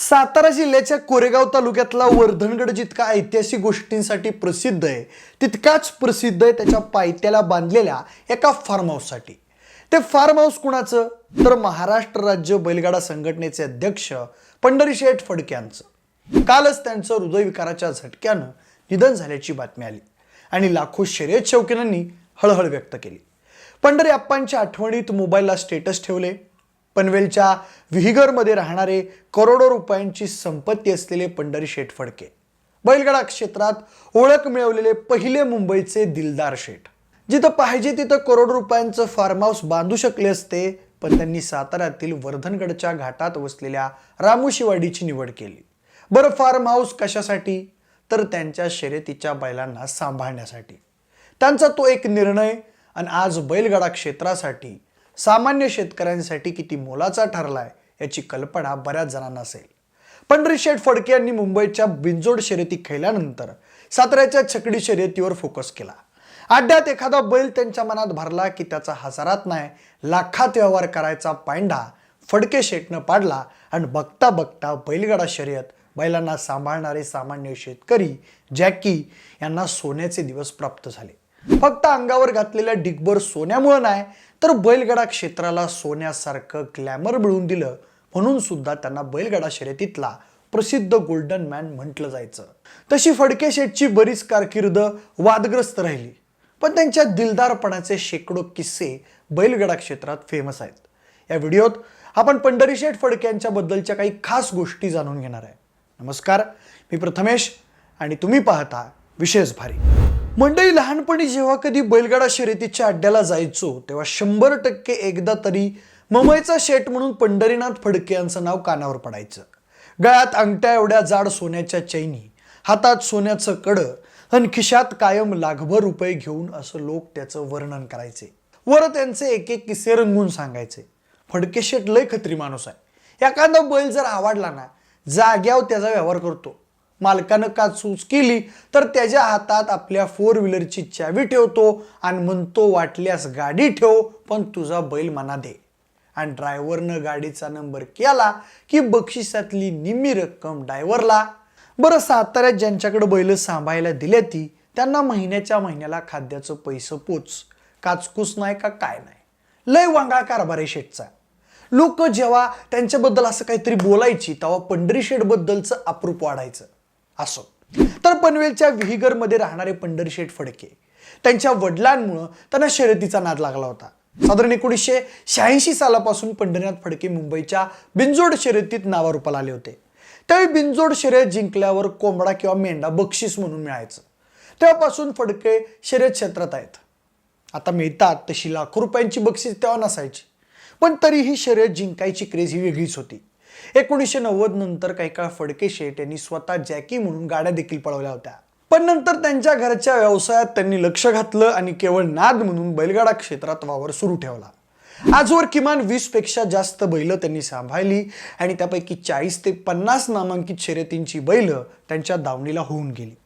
सातारा जिल्ह्याच्या कोरेगाव तालुक्यातला वर्धनगड जितका ऐतिहासिक गोष्टींसाठी प्रसिद्ध आहे तितकाच प्रसिद्ध आहे त्याच्या पायथ्याला बांधलेल्या एका फार्म हाऊससाठी ते फार्म हाऊस कुणाचं? तर महाराष्ट्र राज्य बैलगाडा संघटनेचे अध्यक्ष पंढरीशेठ फडके यांचं. कालच त्यांचं हृदयविकाराच्या झटक्यानं निधन झाल्याची बातमी आली आणि लाखो शर्यत शौकीनांनी हळहळ व्यक्त केली. पंढरी आप्पांच्या आठवणीत मोबाईलला स्टेटस ठेवले पनवेलच्या विहिगरमध्ये राहणारे करोडो रुपयांची संपत्ती असलेले पंढरी शेठ फडके. बैलगाडा क्षेत्रात ओळख मिळवलेले पहिले मुंबईचे दिलदार शेठ. जिथं पाहिजे तिथं करोडो रुपयांचं फार्म हाऊस बांधू शकले असते पण त्यांनी साताऱ्यातील वर्धनगडच्या घाटात वसलेल्या रामूशिवाडीची निवड केली. बरं फार्म हाऊस कशासाठी? तर त्यांच्या शर्यतीच्या बैलांना सांभाळण्यासाठी. त्यांचा तो एक निर्णय आणि आज बैलगाडा क्षेत्रासाठी सामान्य शेतकऱ्यांसाठी किती मोलाचा ठरलाय याची कल्पना बऱ्याच जणांना असेल. पंढरी शेठ फडके यांनी मुंबईच्या बिंजोड शर्यती खेळल्यानंतर साताऱ्याच्या छकडी शर्यतीवर फोकस केला. अड्ड्यात एखादा बैल त्यांच्या मनात भरला की त्याचा हजारात नाही लाखात व्यवहार करायचा पायंडा फडके शेटनं पाडला आणि बघता बघता बैलगाडा शर्यत बैलांना सांभाळणारे सामान्य शेतकरी जॅकी यांना सोन्याचे दिवस प्राप्त झाले. फक्त अंगावर घातलेल्या डिगभर सोन्यामुळं नाही तर बैलगडा क्षेत्राला सोन्यासारखं ग्लॅमर मिळवून दिलं म्हणून सुद्धा त्यांना बैलगडा शर्यतीतला प्रसिद्ध गोल्डन मॅन म्हटलं जायचं. तशी फडके शेठची बरीच कारकीर्द वादग्रस्त राहिली. पण त्यांच्या दिलदारपणाचे शेकडो किस्से बैलगडा क्षेत्रात फेमस आहेत. या व्हिडिओत आपण पंढरी शेठ फडके यांच्याबद्दलच्या काही खास गोष्टी जाणून घेणार आहे. नमस्कार मी प्रथमेश आणि तुम्ही पाहता विशेष भारी. मंडळी लहानपणी जेव्हा कधी बैलगाडा शर्यतीच्या अड्ड्याला जायचो तेव्हा शंभर टक्के एकदा तरी ममईचा शेट म्हणून पंढरीनाथ फडके यांचं नाव कानावर पडायचं. गळ्यात अंगठ्या एवढ्या जाड सोन्याच्या चैनी हातात सोन्याचं कडं आणि खिशात कायम लाखभर रुपये घेऊन असं लोक त्याचं वर्णन करायचे. वर त्यांचे एक एक किस्से रंगून सांगायचे. फडके शेट लय खत्री माणूस आहे. एखादा बैल जर आवडला ना जाग्यावर त्याचा व्यवहार करतो. मालकानं का चूज केली तर त्याच्या हातात आपल्या फोर व्हीलरची चावी ठेवतो आणि म्हणतो वाटल्यास गाडी ठेव पण तुझा बैल मना दे. आणि ड्रायव्हरनं गाडीचा नंबर केला की बक्षिसातली निम्मी रक्कम ड्रायव्हरला बरं साताऱ्यात ज्यांच्याकडे बैल सांभाळायला दिल्या ती त्यांना महिन्याच्या महिन्याला खाद्याचं पैसं पोच. काचकूस नाही का काय नाही? लय वांगाळ कारभार आहे शेठचा. लोक जेव्हा त्यांच्याबद्दल असं काहीतरी बोलायची तेव्हा पंढरी शेठबद्दलचं अप्रूप वाढायचं. असो. तर पनवेलच्या विहिगरमध्ये राहणारे पंढरशेठ फडके त्यांच्या वडिलांमुळं त्यांना शर्यतीचा नाद लागला होता. साधारण एकोणीसशे शहाऐंशी सालापासून पंढरीनाथ फडके मुंबईच्या बिंजोड शर्यतीत नावारूपाला आले होते. त्यावेळी बिंजोड शर्यत जिंकल्यावर कोंबडा किंवा मेंढा बक्षीस म्हणून मिळायचं. तेव्हापासून फडके शर्यत क्षेत्रात आहेत. आता मिळतात तशी लाखो रुपयांची बक्षीस तेव्हा नसायची. पण तरीही शर्यत जिंकायची क्रेज ही वेगळीच होती. एकोणीसशे नव्वद नंतर काही काळ फडके शेठ यांनी स्वतः जॅकी म्हणून गाड्या देखील पळवल्या होत्या. पण नंतर त्यांच्या घरच्या व्यवसायात त्यांनी लक्ष घातलं आणि केवळ नाद म्हणून बैलगाडा क्षेत्रात वावर सुरू ठेवला. आजवर किमान वीसपेक्षा जास्त बैल त्यांनी सांभाळली आणि त्यापैकी चाळीस ते पन्नास नामांकित शर्यतींची बैल त्यांच्या दावणीला होऊन गेली.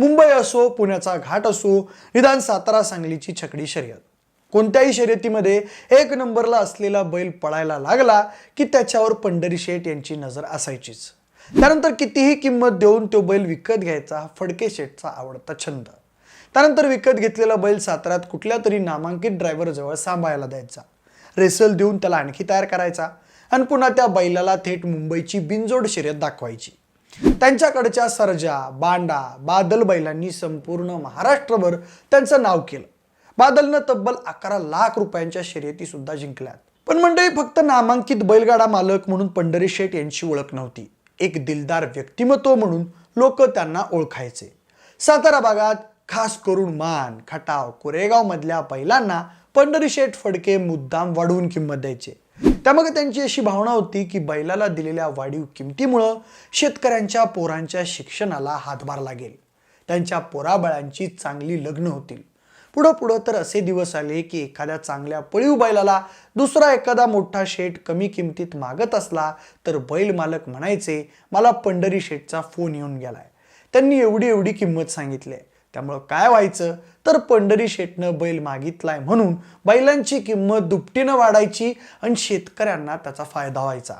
मुंबई असो पुण्याचा घाट असो निदान सातारा सांगलीची छकडी शर्यत. कोणत्याही शर्यतीमध्ये एक नंबरला असलेला बैल पळायला लागला की त्याच्यावर पंढरी शेठ यांची नजर असायचीच. त्यानंतर कितीही किंमत देऊन तो बैल विकत घ्यायचा हा फडके शेठचा आवडता छंद. त्यानंतर विकत घेतलेला बैल सातारात कुठल्या तरी नामांकित ड्रायव्हर जवळ सांभाळायला द्यायचा. रेसल देऊन त्याला आणखी तयार करायचा आणि पुन्हा त्या बैलाला थेट मुंबईची बिनजोड शर्यत दाखवायची. त्यांच्याकडच्या सरजा बांडा बादल बैलांनी संपूर्ण महाराष्ट्रभर त्यांचं नाव केलं. बादलनं तब्बल अकरा लाख रुपयांच्या शर्यती सुद्धा जिंकल्यात. पण मंडळी फक्त नामांकित बैलगाडा मालक म्हणून पंढरी शेठ यांची ओळख नव्हती. एक दिलदार व्यक्तिमत्व म्हणून लोक त्यांना ओळखायचे. सातारा भागात खास करून मान खटाव कोरेगाव मधल्या बैलांना पंढरी शेठ फडके मुद्दाम वाढवून किंमत द्यायचे. त्यामागे त्यांची अशी भावना होती की बैलाला दिलेल्या वाढीव किमतीमुळं शेतकऱ्यांच्या पोरांच्या शिक्षणाला हातभार लागेल. त्यांच्या पोराबळांची चांगली लग्न होतील. पुढं पुढं तर असे दिवस आले की एखाद्या चांगल्या पळीव बैलाला दुसरा एखादा मोठा शेठ कमी किमतीत मागत असला तर बैल मालक म्हणायचे मला पंढरी शेठचा फोन येऊन गेलाय. त्यांनी एवढी एवढी किंमत सांगितली. आहे त्यामुळं काय व्हायचं? तर पंढरी शेटनं बैल मागितलाय म्हणून बैलांची किंमत दुपटीनं वाढायची आणि शेतकऱ्यांना त्याचा फायदा व्हायचा.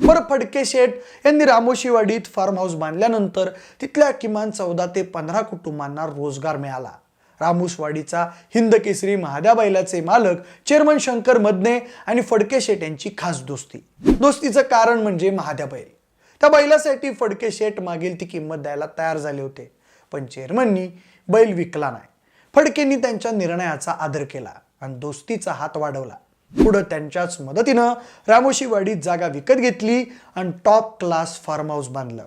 बरं फडके शेठ यांनी रामोशीवाडीत फार्म हाऊस बांधल्यानंतर तिथल्या किमान चौदा ते पंधरा कुटुंबांना रोजगार मिळाला. रामूसवाडीचा हिंद केसरी महाद्या बैलाचे मालक चेअरमन शंकर मदने आणि फडके शेठ यांची खास दोस्ती. दोस्तीचं कारण म्हणजे महाद्या बैल त्या बैलासाठी फडके शेठ मागील ती किंमत द्यायला तयार झाले होते पण चेअरमननी बैल विकला नाही. फडकेंनी त्यांच्या निर्णयाचा आदर केला आणि दोस्तीचा हात वाढवला. पुढं त्यांच्याच मदतीनं रामोशीवाडीत जागा विकत घेतली आणि टॉप क्लास फार्म हाऊस बांधलं.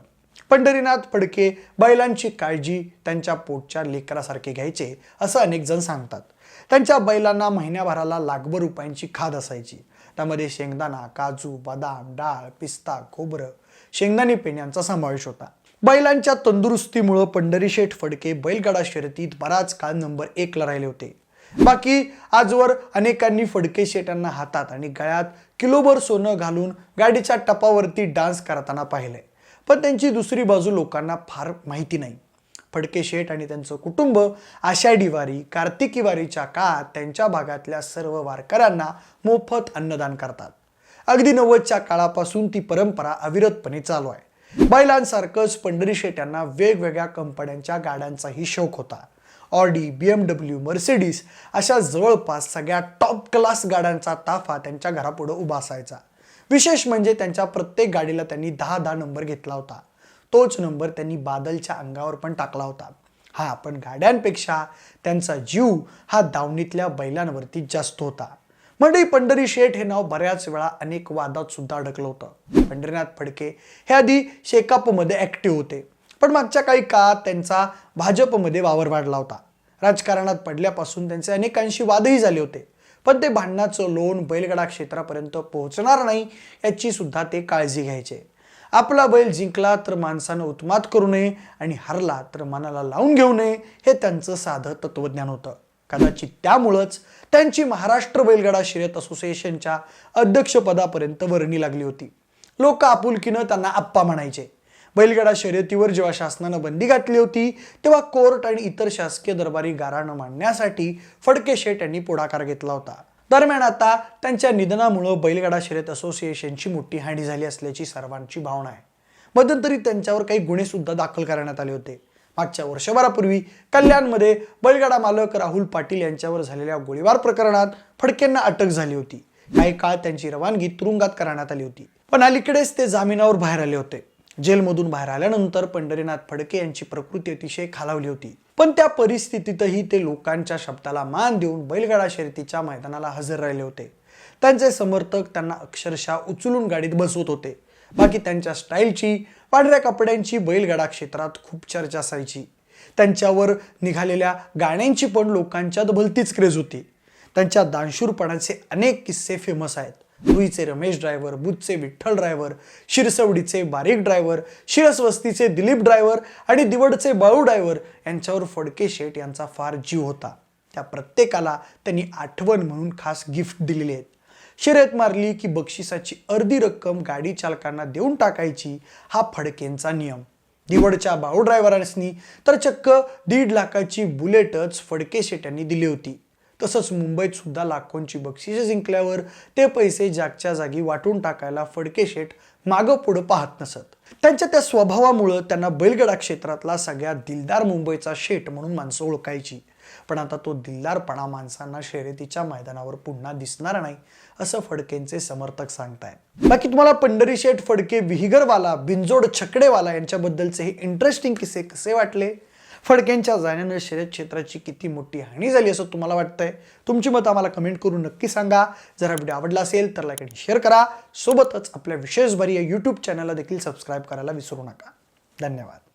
पंढरीनाथ फडके बैलांची काळजी त्यांच्या पोटच्या लेकरासारखे घ्यायचे असं अनेक जण सांगतात. त्यांच्या बैलांना महिन्याभराला लाखभर रुपयांची खाद असायची. त्यामध्ये शेंगदाणा काजू बदाम डाळ पिस्ता खोबरं शेंगदाणे पेण्यांचा समावेश होता. बैलांच्या तंदुरुस्तीमुळं पंढरी शेठ फडके बैलगाडा शर्यतीत बराच काळ नंबर एकला राहिले होते. बाकी आजवर अनेकांनी फडके शेटांना हातात आणि गळ्यात किलोभर सोनं घालून गाडीच्या टपावरती डान्स करताना पाहिलंय. पण त्यांची दुसरी बाजू लोकांना फार माहिती नाही. फडके शेठ आणि त्यांचं कुटुंब आषाढी वारी कार्तिकी वारीच्या काळात त्यांच्या भागातल्या सर्व वारकऱ्यांना मोफत अन्नदान करतात. अगदी नव्वदच्या काळापासून ती परंपरा अविरतपणे चालू आहे. बैलांसारखंच पंढरी शेठ यांना वेगवेगळ्या कंपन्यांच्या गाड्यांचाही शौक होता. Audi B M W Mercedes अशा जवळपास सगळ्या टॉप क्लास गाड्यांचा ताफा त्यांच्या घरापुढं उभा असायचा विशेष म्हणजे त्यांच्या प्रत्येक गाडीला त्यांनी दहा दहा नंबर घेतला होता. तोच नंबर त्यांनी बादलच्या अंगावर पण टाकला होता. हा पण गाड्यांपेक्षा त्यांचा जीव हा दावणीतल्या बैलांवरती जास्त होता. मंडळी पंढरी शेठ हे नाव बऱ्याच वेळा अनेक वादात सुद्धा अडकलं होतं. पंढरीनाथ फडके हे आधी शेकापमध्ये ऍक्टिव्ह होते. पण मागच्या काही काळात त्यांचा भाजपमध्ये वावर वाढला होता. राजकारणात पडल्यापासून त्यांचे अनेकांशी वादही झाले होते. पण ते भांडणाचं लोण बैलगाडा क्षेत्रापर्यंत पोहोचणार नाही याची सुद्धा ते काळजी घ्यायचे. आपला बैल जिंकला तर माणसानं उत्मात करू नये आणि हरला तर मनाला लावून घेऊ नये हे त्यांचं साधं तत्वज्ञान होतं. कदाचित त्यामुळंच त्यांची महाराष्ट्र बैलगाडा शर्यत असोसिएशनच्या अध्यक्षपदापर्यंत वर्णी लागली होती. लोक आपुलकीनं त्यांना आप्पा म्हणायचे. बैलगाडा शर्यतीवर जेव्हा शासनानं बंदी घातली होती तेव्हा कोर्ट आणि इतर शासकीय दरबारी गाराणं मांडण्यासाठी फडके शेठ यांनी पुढाकार घेतला होता. दरम्यान आता त्यांच्या निधनामुळं बैलगाडा शर्यत असोसिएशनची मोठी हानी झाली असल्याची सर्वांची भावना आहे. मध्यंतरी त्यांच्यावर काही गुन्हे सुद्धा दाखल करण्यात आले होते. मागच्या वर्षभरापूर्वी कल्याणमध्ये बैलगाडा मालक राहुल पाटील यांच्यावर झालेल्या गोळीबार प्रकरणात फडकेंना अटक झाली होती. काही काळ त्यांची रवानगी तुरुंगात करण्यात आली होती. पण अलीकडेच ते जामिनावर बाहेर आले होते. जेलमधून बाहेर आल्यानंतर पंढरीनाथ फडके यांची प्रकृती अतिशय खालावली होती. पण त्या परिस्थितीतही ते लोकांच्या शब्दाला मान देऊन बैलगाडा शर्यतीच्या मैदानाला हजर राहिले होते. त्यांचे समर्थक त्यांना अक्षरशः उचलून गाडीत बसवत होते. बाकी त्यांच्या स्टाईलची पांढऱ्या कपड्यांची बैलगाडा क्षेत्रात खूप चर्चा असायची. त्यांच्यावर निघालेल्या गाण्यांची पण लोकांच्यात भलतीच क्रेज होती. त्यांच्या दानशूरपणाचे अनेक किस्से फेमस आहेत. रुईचे रमेश ड्रायव्हर बुधचे विठ्ठल ड्रायव्हर शिरसवडीचे बारीक ड्रायव्हर शिरसवस्तीचे दिलीप ड्रायव्हर आणि दिवडचे बाळू ड्रायव्हर यांच्यावर फडके शेठ यांचा फार जीव होता. त्या प्रत्येकाला त्यांनी आठवण म्हणून खास गिफ्ट दिलेली आहेत. शर्यत मारली की बक्षिसाची अर्धी रक्कम गाडी चालकांना देऊन टाकायची हा फडकेंचा नियम. दिवडच्या बाळू ड्रायव्हरांनी तर चक्क दीड लाखाची बुलेटच फडके शेट यांनी दिली होती. तसंच मुंबईत सुद्धा लाखोंची बक्षिसे जिंकल्यावर ते पैसे जागच्या जागी वाटून टाकायला फडके शेठ मागं पुढं पाहत नसत. त्यांच्या त्या स्वभावामुळं त्यांना बैलगडा क्षेत्रातला सगळ्यात दिलदार मुंबईचा शेठ म्हणून माणसं ओळखायची. पण आता तो दिलदारपणा माणसांना शर्यतीच्या मैदानावर पुन्हा दिसणार नाही असं फडकेंचे समर्थक सांगतायत. बाकी तुम्हाला पंढरी शेठ फडके विहिगरवाला बिंजोड छकडेवाला यांच्याबद्दलचे हे इंटरेस्टिंग किस्से कसे वाटले? फडक्यांच्या जाण्यानं शर्यत क्षेत्राची किती मोठी हानी झाली असं तुम्हाला वाटतंय? तुमची मतं आम्हाला कमेंट करून नक्की सांगा. जर हा व्हिडिओ आवडला असेल तर लाईक आणि शेअर करा. सोबतच आपल्या विशेष भरी या यूट्यूब चॅनलला देखील सबस्क्राईब करायला विसरू नका. धन्यवाद.